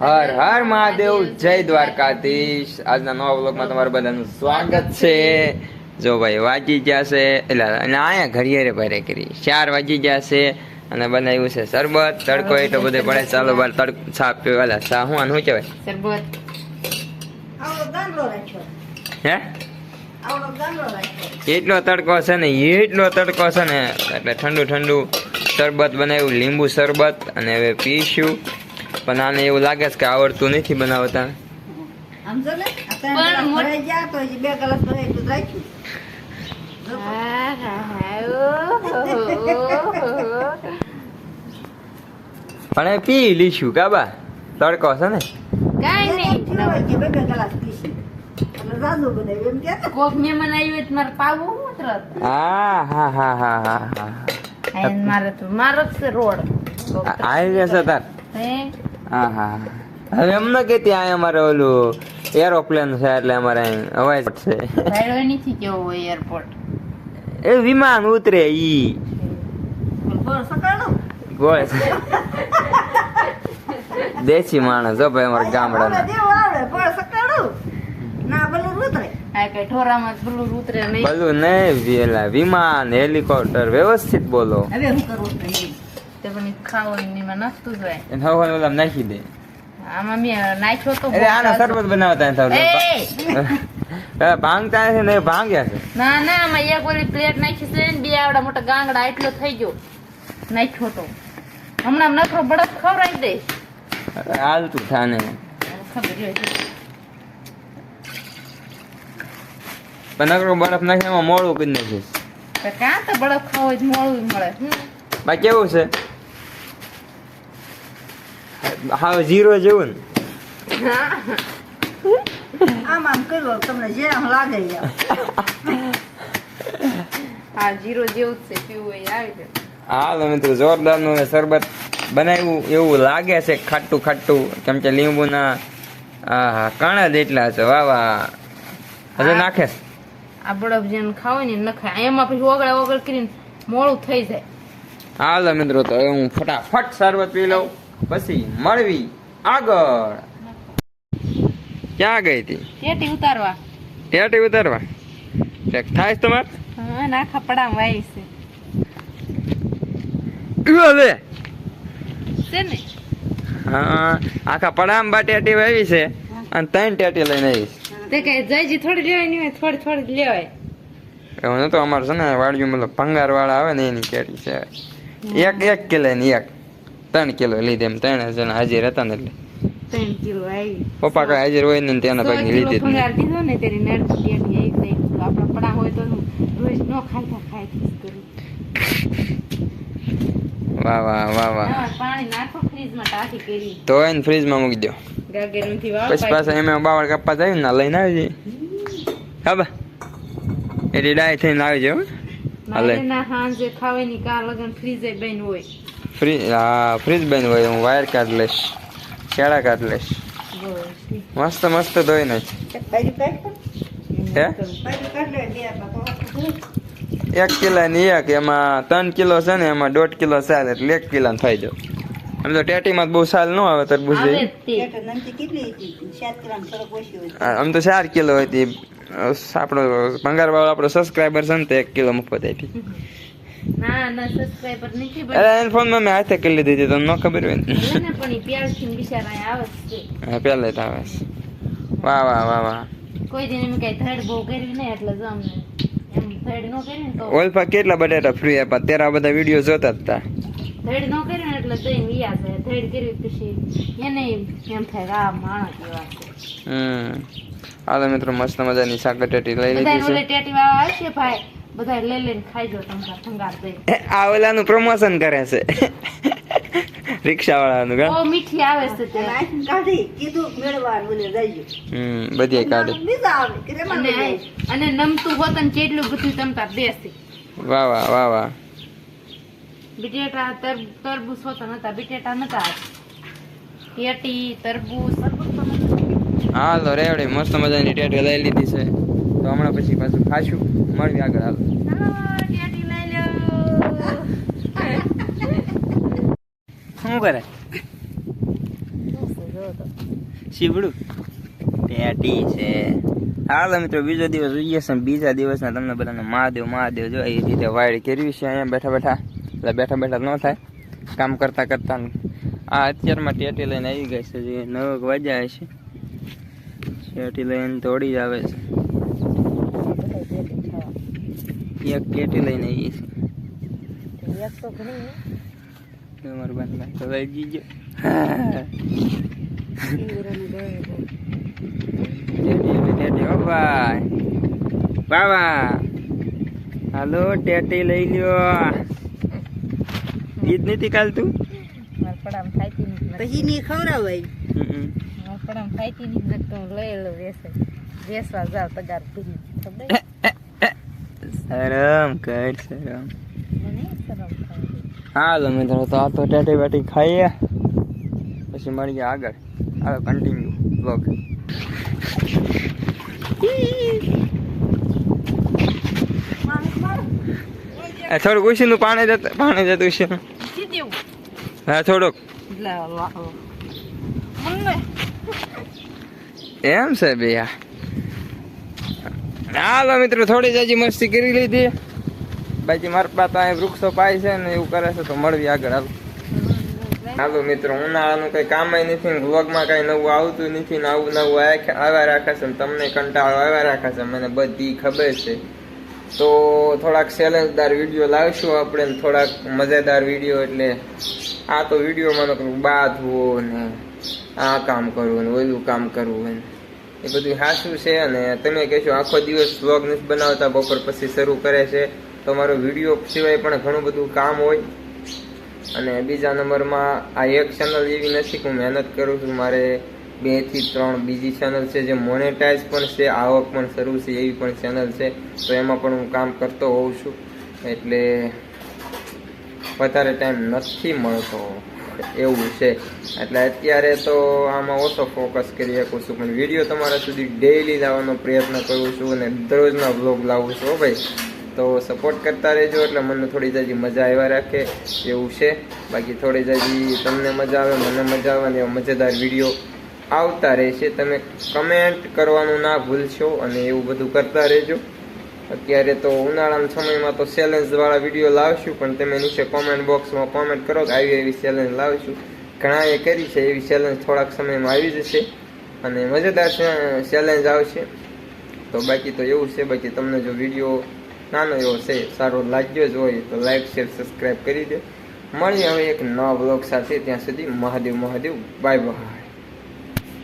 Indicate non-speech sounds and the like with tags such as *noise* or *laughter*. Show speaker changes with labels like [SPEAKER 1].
[SPEAKER 1] હર હર મહાદેવ જય દ્વારકાધીશ. આજના નવા વ્લોગમાં તમારું બધાનું સ્વાગત છે. જો ભાઈ વાગી ગયા છે એટલે અને અહીંયા ઘડિયારે ભારે કરી. ચાર વાગી ગયા છે અને બનાવ્યું છે શરબત તડકો એટલો બધો પડે. ચાલો બાર તડકો ચા પીવા. અલા, ચા હું આનું કહેવાય?
[SPEAKER 2] શરબત.
[SPEAKER 1] હે? એટલો તડકો છે ને એટલો તડકો છે ને એટલે ઠંડુ ઠંડુ શરબત બનાવ્યું. લીંબુ શરબત અને હવે પીશું. પણ આને એવું લાગે છે કે આવડતું નથી બનાવતા.
[SPEAKER 2] પણ
[SPEAKER 1] એ પી લીશું કાબા તડકો છે ને?
[SPEAKER 2] કાઈ નહીં. હા
[SPEAKER 1] હા હા હા હા હા
[SPEAKER 2] મારે તો મારો જ છે રોડ.
[SPEAKER 1] આવી જશે તાર.
[SPEAKER 2] હે?
[SPEAKER 1] હા. હવે એમ ન ત્યાં અમારે ઓલું એરોપ્લેન છે એટલે અમારે અહીં અવાજ છે.
[SPEAKER 2] કેવો હોય એરપોર્ટ
[SPEAKER 1] એ વિમાન ઉતરે ઈ. ગોળ દેશી માણસ હો ભાઈ અમારા ગામડાના.
[SPEAKER 3] જેવું આવડે, ના બલૂન ઉતરે.
[SPEAKER 2] આ કઈ ઠોરામાં પેલું ઉતરે નહીં?
[SPEAKER 1] ભલું નહીં વિમાન હેલિકોપ્ટર વ્યવસ્થિત બોલો.
[SPEAKER 3] હવે હું. તે
[SPEAKER 2] પણ ઈ ખાવો એની માં નસતું જ હોય
[SPEAKER 1] એને હવા ઓલા નાખી દે.
[SPEAKER 2] આમાં મેં નાખ્યો તો
[SPEAKER 1] આનો શરબત બનાવતા થાવ
[SPEAKER 2] એ! *laughs*
[SPEAKER 1] ભાંગતા છે ને ભાંગ્યા છે.
[SPEAKER 2] ના ના આમાં એક ઓલી પ્લેટ નાખી છે ને બે આવડા મોટા ગાંગડા એટલો થઈ ગયો. નાખ્યો તો. હમણાં નખરો બળદ ખવડાવી દઈશ
[SPEAKER 1] હાલતું થાને પણ નકરો બરફ નાખે એમાં મોડું કરી નાખીશ.
[SPEAKER 2] તો કાં તો બળદ ખાવો જ મોડું મળે
[SPEAKER 1] બાકી કેવું છે? હાવ જીરો જેવું ને.
[SPEAKER 3] આમ આમ કર્યો તમને જેમ લાગે.
[SPEAKER 2] હા જીરો જેવું જ છે પીવું હોય એ આવી
[SPEAKER 1] હાલો મિત્રો જોરદારનું શરબત બનાવ્યું એવું લાગે છે ખાટું ખાટું. કેમ કે લીંબુના આહા કાણા જેટલા એટલા છે વાહ વાહ. હજુ
[SPEAKER 2] હા.
[SPEAKER 1] નાખે? છે?
[SPEAKER 2] આ બળદ જેને ખાવ ને નખાય એમાં પછી ઓગળે ઓગળ કરીને મોડું થઈ જાય.
[SPEAKER 1] હાલો મિત્રો તો હું ફટાફટ શરબત પી લઉં. પછી મળવી આગળ. ક્યાં ગઈ હતી?
[SPEAKER 2] ટેટી ઉતારવા.
[SPEAKER 1] ટેટી ઉતારવા. ચેક થાય છે તમારે?
[SPEAKER 2] હા ના પડામ વાઈ છે.
[SPEAKER 1] હવે
[SPEAKER 2] છે ને?
[SPEAKER 1] હા આખા પડામ બા ટેટી વાવી છે અને ત્રણ ટેટી લઈને આવી
[SPEAKER 2] તે કે જયજી થોડી લેવાની હોય થોડી થોડી લેવાય.
[SPEAKER 1] એવું નતો અમારે છે ને વાડીયું મતલબ ભંગાર વાળા આવે ને એની કેરી છે. એક એક કિલો ની એક. ત્રણ કિલો લીધી એમ ત્રણ જણા હાજર હતા ને એટલે.
[SPEAKER 2] ત્રણ કિલો આવી.
[SPEAKER 1] પપ્પા કઈ હાજર હોય ને તેના ભાગની લીધી
[SPEAKER 2] ભંગાર દીધો ને તેરી નેટ આવી ગઈ. આપણા પડા હોય તો રોજ નો ખાઈ ખાઈ
[SPEAKER 1] વાહ વાહ વાહ વાહ.
[SPEAKER 2] પાણી નાખો ફ્રીજમાં ટાંકી કરી.
[SPEAKER 1] તો એને ફ્રીજમાં મૂકી દો
[SPEAKER 2] ગાગરમાંથી
[SPEAKER 1] પછી પાછા એમાં બાવળ કાપવા જાય ને લઈને આવી જાય ખબર એટલે ડાય થઈને આવી જાવ હો. હાલે.
[SPEAKER 2] ના હાંજે ખાવાની કાર લગન ફ્રીજ બેન હોય.
[SPEAKER 1] ફ્રી હા ફ્રીજ બંધ હોય, હું વાયર કાઢ લઈશ કેળા કાઢ લઈશ મસ્ત મસ્ત ધોઈ નાખ. એક કિલો ની એક, એમાં ત્રણ કિલો છે ને, એમાં દોઢ કિલો સાલ એટલે એક કિલો થઈ જાવ એમ તો ટેટીમાં બહુ સાલ ન આવે તરબૂચ
[SPEAKER 2] આવે
[SPEAKER 1] જેવી.
[SPEAKER 2] જ તે
[SPEAKER 3] પેટ નમતી કેટલી હતી? સાત ગ્રામ થોડોક ઓછી હોય.
[SPEAKER 1] આ, આમ તો ચાર કિલો હતી આપણો ભંગાર વાળો આપણો સબસ્ક્રાઈબર છે ને, તો એક કિલો મફત આપી અરે એને ફોનમાં મેં હાથે કરી લીધી હતી તમને ખબર હોય ને.
[SPEAKER 2] પણ ઈ પ્યારથી બિચારા આવે છે.
[SPEAKER 1] હા પહેલે જ આવે છે. વાહ વાહ વાહ વાહ.
[SPEAKER 2] કોઈ દિન એમ કઈ થર્ડ બહુ કરવી ને એટલે જો અમને એમ થર્ડ નો કરી ને તો.
[SPEAKER 1] ઓલફા કેટલા બટેટા ફ્રી આપ્યા? તેરા બધા વીડિયો જોતા જ હતા
[SPEAKER 2] થર્ડ નો કર્યો પછી એને એમ થાય આ માણસ છે.
[SPEAKER 1] હમ. હાલો મિત્રો મસ્ત મજાની સાકરટેટી લઈ લીધી
[SPEAKER 2] ઓલે ટેટી વાળા આવશે ભાઈ? બધા લઈ લઈને ખાઈ જો તમે ભંગાર
[SPEAKER 1] આ ઓલાનું પ્રમોશન કરે છે. રિક્ષા વાળાનું કા
[SPEAKER 2] મીઠી આવે છે તે.
[SPEAKER 3] અને કાઢી, કીધું મેળવા બોલે જઈજો.
[SPEAKER 1] હમ બધી કાઢે.
[SPEAKER 3] બીજા આવે, કે
[SPEAKER 2] અને અને નમતું હોત ને કેટલું બધું તમતા દેશે.
[SPEAKER 1] વાહ વાહ વાહ વાહ.
[SPEAKER 2] બટેટા તર- તરબૂચ હોતા નતા બટેટા નતા કેટી તરબૂચ.
[SPEAKER 1] હાલો રેવડે મસ્ત મજાની ટેટી લઈ લીધી છે. તો હમણાં પછી પાછું ખાશું. મળવી આગળ હાલો. શું કરે? શીવડું? ટેટી છે. હાલ મિત્રો, બીજો દિવસ જોઈએ છે બીજા દિવસના તમને બધાને મહાદેવ મહાદેવ જો, એ રીતે વાયડ કરવી છે અહીંયા બેઠા બેઠા. એટલે બેઠા બેઠા ન થાય. કામ કરતા કરતા આ અત્યારમાં ટેટી લઈને આવી ગઈ છે, જે નવ વાગ્યા છે ટેટી લઈને દોડી જ આવે છે. એક કેટી લઈને આવી છે.
[SPEAKER 2] એક તો ઘણી
[SPEAKER 1] તમારું બાંધવા તો ગયો. ટેટી ઓ ભાઈ. બાબા હાલો ટેટી લઈ લ્યો. ઈદ નથી કાલતું?
[SPEAKER 2] મારા પડામ થાયતી નથી
[SPEAKER 3] પછી ની ખવડાવાય.
[SPEAKER 2] પડામ થાયતી નથી તો લઈ લો વેસે. વેસવા જાવ તગાર પૂરી ખબર? *laughs*
[SPEAKER 1] શરમ કર શરમ. હાલો મિત્રો તો આ તો ટેટી બેટી ખાઈએ. પછી મળીએ આગળ. હાલો કન્ટિન્યુ બ્લોગ થોડુંક ઉછીનું પાણી જતું પાણી જતું ઉછીનું હા થોડુંક. એમ છે બે હાલો મિત્રો, થોડી જ હજી મસ્તી કરી લીધી. બાકી મારા પાસે અહીં વૃક્ષો પાય છે ને એવું કરે છે, તો મળવી આગળ, હાલો. હાલો મિત્રો, ઉનાળાનું કઈ કામ નથી વ્લોગમાં કઈ નવું આવતું નથી ને આવું નવું આવ્યા રાખે છે તમને કંટાળો આવ્યા રાખે છે, મને બધી ખબર છે. તો થોડાક ચેલેન્જદાર વીડિયો લાવશું આપણે થોડાક મજેદાર વીડિયો એટલે આ તો વિડીયોમાં બાંધવું ને આ કામ કરવું ને ઓલું કામ કરવું ને એ બધું સાચું છે અને તમે કહેશો આખો દિવસ વ્લોગ નથી બનાવતા, બપોર પછી શરૂ કરે છે. તો મારો વીડિયો સિવાય પણ ઘણું બધું કામ હોય. અને બીજા નંબરમાં આ એક ચેનલ એવી નથી કે હું મહેનત કરું છું, મારે બેથી ત્રણ બીજી ચેનલ છે જે મોનેટાઈઝ પણ છે, આવક પણ શરૂ છે, એવી પણ ચેનલ છે. તો એમાં પણ હું કામ કરતો હોઉં છું. એટલે વધારે ટાઈમ નથી મળતો. એવું છે. એટલે અત્યારે તો આમાં ઓછો ફોકસ કરી શકું છું. પણ વીડિયો તમારા સુધી ડેઈલી લાવવાનો પ્રયત્ન કરું છું અને દરરોજના બ્લોગ લાવું છું ભાઈ. તો સપોર્ટ કરતા રહેજો એટલે મને થોડી જાજી મજા આવ્યા રાખે એવું છે. બાકી થોડી જાજી તમને મજા આવે, મને મજા આવે એવા મજેદાર વીડિયો આવતા રહેશે. તમે કમેન્ટ કરવાનું ના ભૂલશો અને એવું બધું કરતા રહેજો. અત્યારે તો ઉનાળાના સમયમાં તો ચેલેન્જ વાળા વીડિયો લાવશું, પણ તમે નીચે કોમેન્ટ બોક્સમાં કોમેન્ટ કરો કે આવી એવી ચેલેન્જ લાવશું. ઘણા એ કરી છે, એવી ચેલેન્જ થોડાક સમયમાં આવી જશે અને મજેદાર ચેલેન્જ આવશે. તો બાકી તો એવું છે, બાકી તમને જો વીડિયો નાનો એવો છે, સારો લાગ્યો જ હોય તો લાઈક શેર સબસ્ક્રાઈબ કરી દે. મળીએ હવે એક નવા બ્લોગ સાથે, ત્યાં સુધી મહાદેવ મહાદેવ બાય બાય